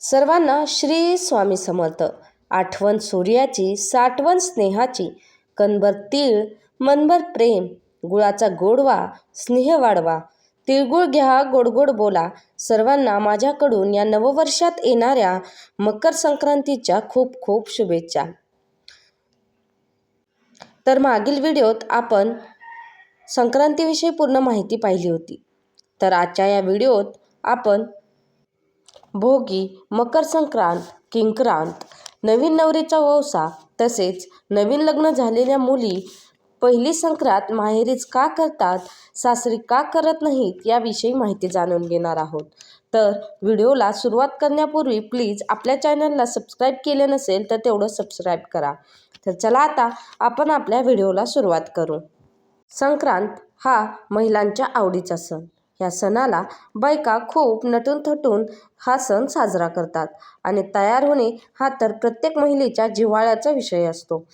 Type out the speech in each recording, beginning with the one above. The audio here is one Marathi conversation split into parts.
सर्वांना श्री स्वामी समर्थ. आठवण सूर्याची साठवण स्नेहाची कणभर तीळ मनभर प्रेम गुळाचा गोडवा स्नेह वाढवा. तिळगुळ घ्या गोडगोड बोला. सर्वांना माझ्याकडून या नववर्षात येणाऱ्या मकर संक्रांतीच्या खूप खूप शुभेच्छा. तर मागील व्हिडिओत आपण संक्रांतीविषयी पूर्ण माहिती पाहिली होती. तर आजच्या या व्हिडिओत आपण भोगी मकर संक्रांत किंक्रांत नवीन नवरीचा वौसा तसेच नवीन लग्न झालेल्या मुली पहिली संक्रांत माहेरीच का करतात सासरी का करत नाहीत याविषयी माहिती जाणून घेणार आहोत. तर व्हिडिओला सुरुवात करण्यापूर्वी प्लीज आपल्या चॅनलला सबस्क्राईब केले नसेल तर तेवढं सबस्क्राईब करा. तर चला आता आपण आपल्या व्हिडिओला सुरुवात करू. संक्रांत हा महिलांच्या आवडीचा सण. ह्या सणाला बायका खूप नटून थटून हा सण साजरा करतात. आणि तयार होणे हा तर प्रत्येक महिलेच्या जिव्हाळ्याचा विषय असतो.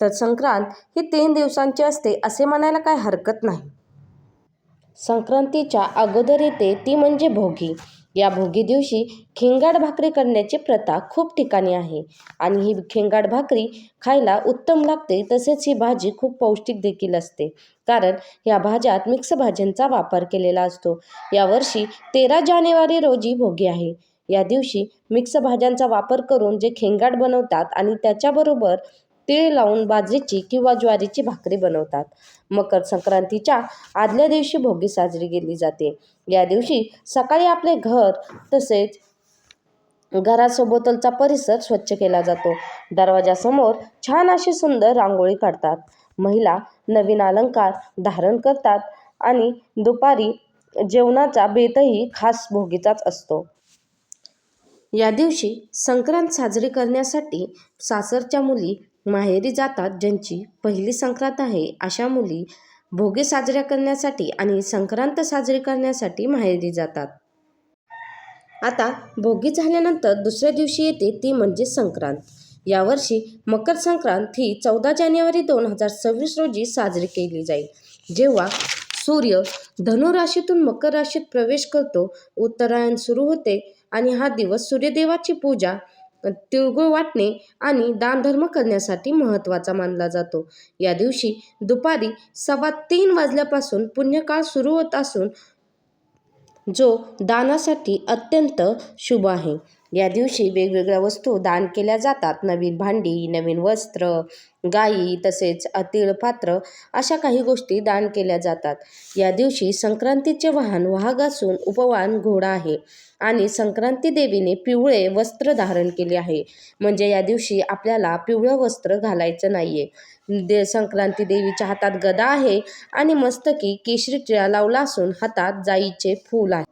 तर संक्रांत ही तीन दिवसांची असते असे म्हणायला काय हरकत नाही. संक्रांतीच्या अगोदर येते ती म्हणजे भोगी. या भोगी दिवशी खेंगाड भाकरी करण्याची प्रथा खूप ठिकाणी आहे. आणि ही खेंगाड भाकरी खायला उत्तम लागते तसेच ही भाजी खूप पौष्टिक देखील असते. कारण या भाज्यात मिक्स भाज्यांचा वापर केलेला असतो. यावर्षी तेरा जानेवारी रोजी भोगी आहे. या दिवशी मिक्स भाज्यांचा वापर करून जे खेंगाड बनवतात आणि त्याच्याबरोबर तीळ लावून बाजरीची किंवा ज्वारीची भाकरी बनवतात. मकर संक्रांतीच्या आदल्या दिवशी भोगी साजरी केली जाते. या दिवशी सकाळी आपले घर तसेच घरासोबतचा परिसर स्वच्छ केला जातो. दरवाजासमोर छान अशी सुंदर रांगोळी काढतात. महिला नवीन अलंकार धारण करतात आणि दुपारी जेवणाचा बेतही खास भोगीचाच असतो. या दिवशी संक्रांत साजरी करण्यासाठी सासरच्या मुली माहेरी जातात ज्यांची पहिली संक्रांत आहे अशा मुली भोगी साजऱ्या करण्यासाठी आणि संक्रांत साजरी करण्यासाठी माहेरी जातात. आता भोगी झाल्यानंतर दुसऱ्या दिवशी येते ती म्हणजे संक्रांत. यावर्षी मकर संक्रांत ही चौदा जानेवारी दोन हजार सव्वीस रोजी साजरी केली जाईल. जेव्हा सूर्य धनुराशीतून मकर राशीत प्रवेश करतो उत्तरायण सुरू होते आणि हा दिवस सूर्यदेवाची पूजा तिळगुळ वाटणे आणि दानधर्म करण्यासाठी महत्त्वाचा मानला जातो. या दिवशी दुपारी सव्वा तीन वाजल्यापासून पुण्यकाळ सुरू होत असून जो दानासाठी अत्यंत शुभ आहे. या दिवशी वेगवेगळ्या वस्तू दान केल्या जातात. नवीन भांडी नवीन वस्त्र गाई तसेच अतिळ पात्र अशा काही गोष्टी दान केल्या जातात. या दिवशी संक्रांतीचे वाहन वाहग असून उपवाहन घोडा आहे आणि संक्रांती देवीने पिवळे वस्त्र धारण केले आहे. म्हणजे या दिवशी आपल्याला पिवळं वस्त्र घालायचं नाही आहे दे संक्रांती देवीच्या हातात गदा आहे आणि मस्तकी केशरी टिळा लावला असून हातात जाईचे फूल आहे.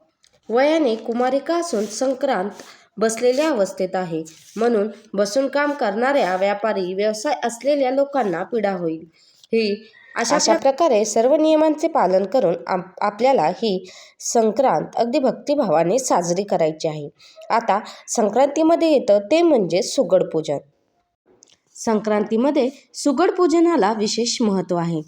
वयाने कुमारिका असून संक्रांत बसलेल्या अवस्थेत आहे. म्हणून बसून काम करणाऱ्या व्यापारी व्यवसाय असलेल्या लोकांना पीडा होईल. ही अशा प्रकारे सर्व नियमांचे पालन करून आप आपल्याला ही संक्रांत अगदी भक्तिभावाने साजरी करायची आहे. आता संक्रांतीमध्ये येतं ते म्हणजे सुगड पूजन. संक्रांतीमध्ये सुगड पूजनाला विशेष महत्त्व आहे.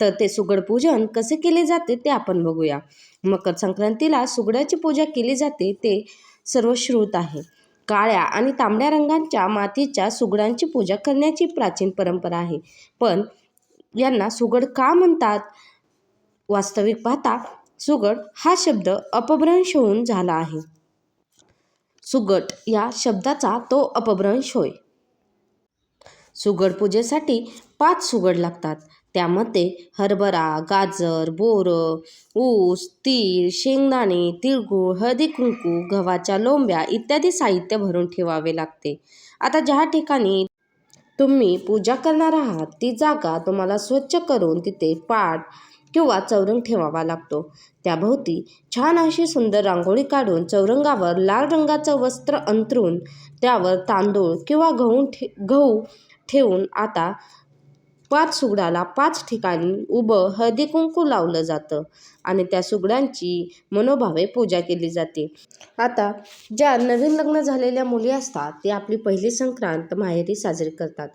तर ते सुगड पूजन कसे केले जाते ते आपण बघूया. मकर संक्रांतीला सुगडाची पूजा केली जाते ते सर्वश्रुत आहे. काळ्या आणि तांबड्या रंगांच्या मातीच्या सुगडांची पूजा करण्याची प्राचीन परंपरा आहे. पण यांना सुगड का म्हणतात? वास्तविक पाहता सुगड हा शब्द अपभ्रंश होऊन झाला आहे. सुगट या शब्दाचा तो अपभ्रंश होय. सुगड पूजेसाठी पाच सुगड लागतात. त्यामध्ये हरभरा गाजर बोरं ऊस तीळ शेंगदाणे तिळगूळ हळदी कुंकू गव्हाच्या लोंब्या इत्यादी साहित्य भरून ठेवावे लागते. आता ज्या ठिकाणी तुम्ही पूजा करणार आहात ती जागा तुम्हाला स्वच्छ करून तिथे पाट किंवा चौरंग ठेवावा लागतो. त्याभोवती छान अशी सुंदर रांगोळी काढून चौरंगावर लाल रंगाचं वस्त्र अंतरून त्यावर तांदूळ किंवा गहू ठे गहू ठेवून आता पाच सुगडाला पाच ठिकाणी उभं हळदीकुंकू लावलं जातं आणि त्या सुगडांची मनोभावे पूजा केली जाते. आता ज्या नवीन लग्न झालेल्या मुली असतात ते आपली पहिली संक्रांत माहेरी साजरी करतात.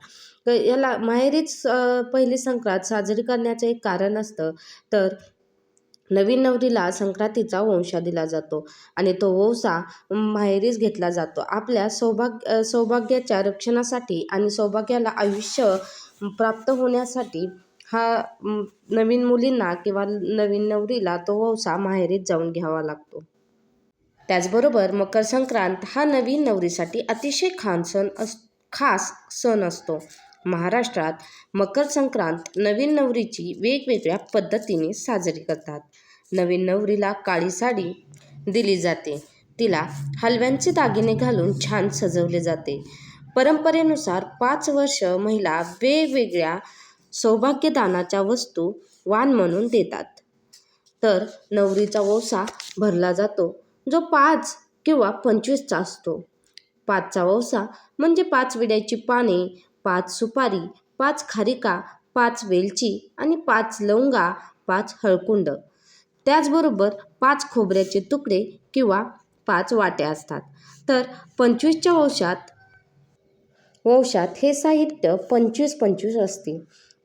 तर याला माहेरीच पहिली संक्रांत साजरी करण्याचं एक कारण असतं तर नवीन नवरीला संक्रांतीचा वंशा दिला जातो आणि तो वंसा माहेरीच घेतला जातो. आपल्या सौभाग्य सौभाग्याच्या रक्षणासाठी आणि सौभाग्याला आयुष्य प्राप्त होण्यासाठी हा नवीन मुलींना किंवा नवीन नवरीला तो वसा माहेरीत जाऊन घ्यावा लागतो. त्याचबरोबर मकर संक्रांत हा नवीन नवरीसाठी अतिशय खान सण अस खास सण असतो. महाराष्ट्रात मकर संक्रांत नवीन नवरीची वेगवेगळ्या पद्धतीने साजरी करतात. नवीन नवरीला काळी साडी दिली जाते. तिला हलव्यांचे दागिने घालून छान सजवले जाते. परंपरेनुसार पाच वर्ष महिला वेगवेगळ्या सौभाग्यदानाच्या वस्तू वाण म्हणून देतात. तर नवरीचा वौसा भरला जातो जो पाच किंवा पंचवीसचा असतो. पाचचा वौसा म्हणजे पाच विड्याची पाने पाच सुपारी पाच खारिका पाच वेलची आणि पाच लवंगा पाच हळकुंड. त्याचबरोबर पाच खोबऱ्याचे तुकडे किंवा पाच वाट्या असतात. तर पंचवीसच्या वंशात वंशात हे साहित्य पंचवीस पंचवीस असते.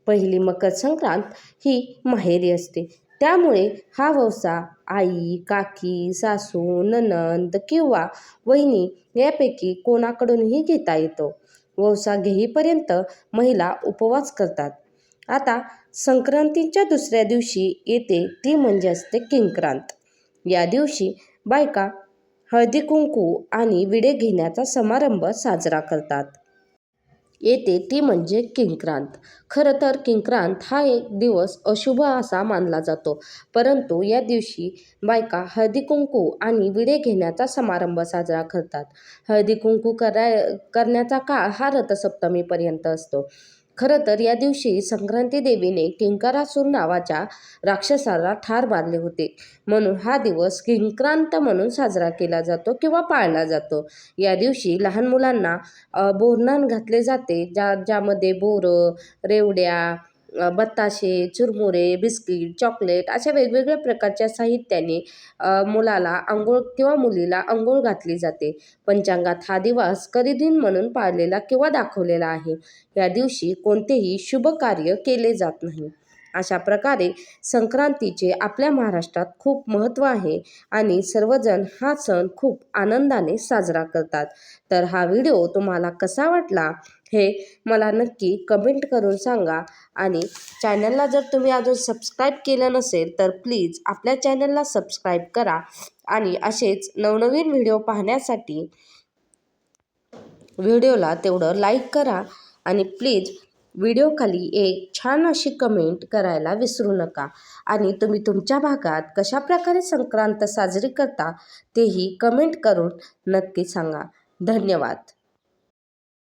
पहिली मकर संक्रांत ही माहेरी असते. त्यामुळे हा वंसा आई काकी सासू ननंद किंवा वहिनी यापैकी कोणाकडूनही घेता येतो. वंसा घेईपर्यंत महिला उपवास करतात. आता संक्रांतीच्या दुसऱ्या दिवशी येते ती म्हणजे असते किंक्रांत. या दिवशी बायका हळदी कुंकू आणि विडे घेण्याचा समारंभ साजरा करतात. येते ती म्हणजे किंक्रांत. खरं तर किंक्रांत हा एक दिवस अशुभ असा मानला जातो. परंतु या दिवशी बायका हळदी कुंकू आणि विडे घेण्याचा समारंभ साजरा करतात. हळदी कुंकू कराय करण्याचा काळ हा रथसप्तमीपर्यंत असतो. खरं तर या दिवशी संक्रांती देवीने किंकारासूर नावाच्या राक्षसाला ठार मारले होते. म्हणून हा दिवस किंक्रांत म्हणून साजरा केला जातो किंवा पाळला जातो. या दिवशी लहान मुलांना बोरनान घातले जाते ज्या ज्यामध्ये बोरं रेवड्या बत्ताशे चुरमुरे बिस्किट चॉकलेट अशा वेगवेगळ्या प्रकारच्या साहित्याने मुलाला आंघोळ किंवा मुलीला आंघोळ घातली जाते. पंचांगात हा दिवस करिदिन म्हणून पाळलेला किंवा दाखवलेला आहे. या दिवशी कोणतेही शुभ कार्य केले जात नाही. अशा प्रकारे संक्रांतीचे आपल्या महाराष्ट्रात खूप महत्त्व आहे आणि सर्वजण हा सण खूप आनंदाने साजरा करतात. तर हा व्हिडिओ तुम्हाला कसा वाटला हे मला नक्की कमेंट करून सांगा आणि चॅनलला जर तुम्ही अजून सबस्क्राईब केलं नसेल तर प्लीज आपल्या चॅनलला सबस्क्राईब करा आणि असेच नवनवीन व्हिडिओ पाहण्यासाठी व्हिडिओला तेवढं लाईक करा आणि प्लीज व्हिडिओखाली एक छान अशी कमेंट करायला विसरू नका. आणि तुम्ही तुमच्या भागात कशाप्रकारे संक्रांत साजरी करता तेही कमेंट करून नक्की सांगा. धन्यवाद.